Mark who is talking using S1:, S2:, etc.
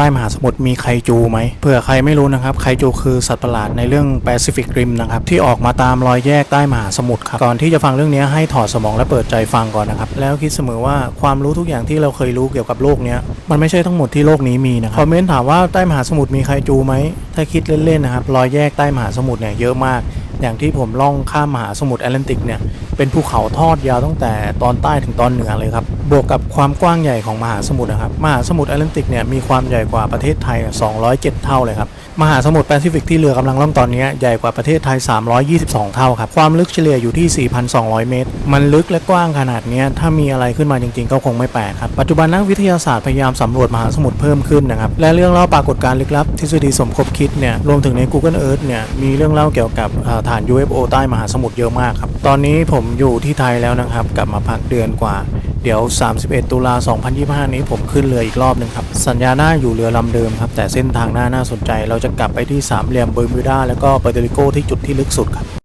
S1: ใต้มหาสมุทรมีไคจูไหมเผื่อใครไม่รู้นะครับไคจูคือสัตว์ประหลาดในเรื่อง Pacific Rim นะครับที่ออกมาตามรอยแยกใต้มหาสมุทรครับก่อนที่จะฟังเรื่องนี้ให้ถอดสมองและเปิดใจฟังก่อนนะครับแล้วคิดเสมอว่าความรู้ทุกอย่างที่เราเคยรู้เกี่ยวกับโลกนี้มันไม่ใช่ทั้งหมดที่โลกนี้มีนะครับคอมเมนต์ถามว่าใต้มหาสมุทรมีไคจูไหมถ้าคิดเล่นๆนะครับรอยแยกใต้มหาสมุทรเนี่ยเยอะมาก อย่างที่ผมล่องข้ามมหาสมุทรแอตแลนติกเนี่ยเป็นภูเขาทอดยาวตั้งแต่ตอนใต้ถึงตอนเหนือเลยครับ บวกกับความกว้างใหญ่ของมหาสมุทรนะครับ มหาสมุทรแอตแลนติกเนี่ยมีความใหญ่กว่าประเทศไทย 207 เท่าเลยครับ มหาสมุทรแปซิฟิกที่เรือกำลังล่องตอนนี้ใหญ่กว่าประเทศไทย 322 เท่าครับ ความลึกเฉลี่ยอยู่ที่ 4,200 เมตร มันลึกและกว้างขนาดนี้ถ้ามีอะไรขึ้นมาจริงๆ ก็คงไม่แปลกครับ ปัจจุบันนักวิทยาศาสตร์พยายามสำรวจมหาสมุทรเพิ่มขึ้นนะครับ และเรื่องเล่าปรากฏการณ์ลึกลับทฤษฎีสมคบคิดเนี่ย รวมถึงใน Google Earth เนี่ย มีเรื่องเล่าเกี่ยวกับฐาน UFO ใต้มหาสมุทรเยอะมากครับ ตอนนี้ผมอยู่ที่ไทยแล้วนะครับ กลับมาพักเดือนกว่า เดี๋ยว 31 ตุลา 2025 นี้ผมขึ้นเรืออีกรอบหนึ่งครับ สัญญาหน้าอยู่เรือลำเดิมครับ แต่เส้นทางหน้าน่าสนใจ เราจะกลับไปที่สามเหลี่ยมเบอร์มิวดาแล้วก็เปอร์โตริโกที่จุดที่ลึกสุดครับ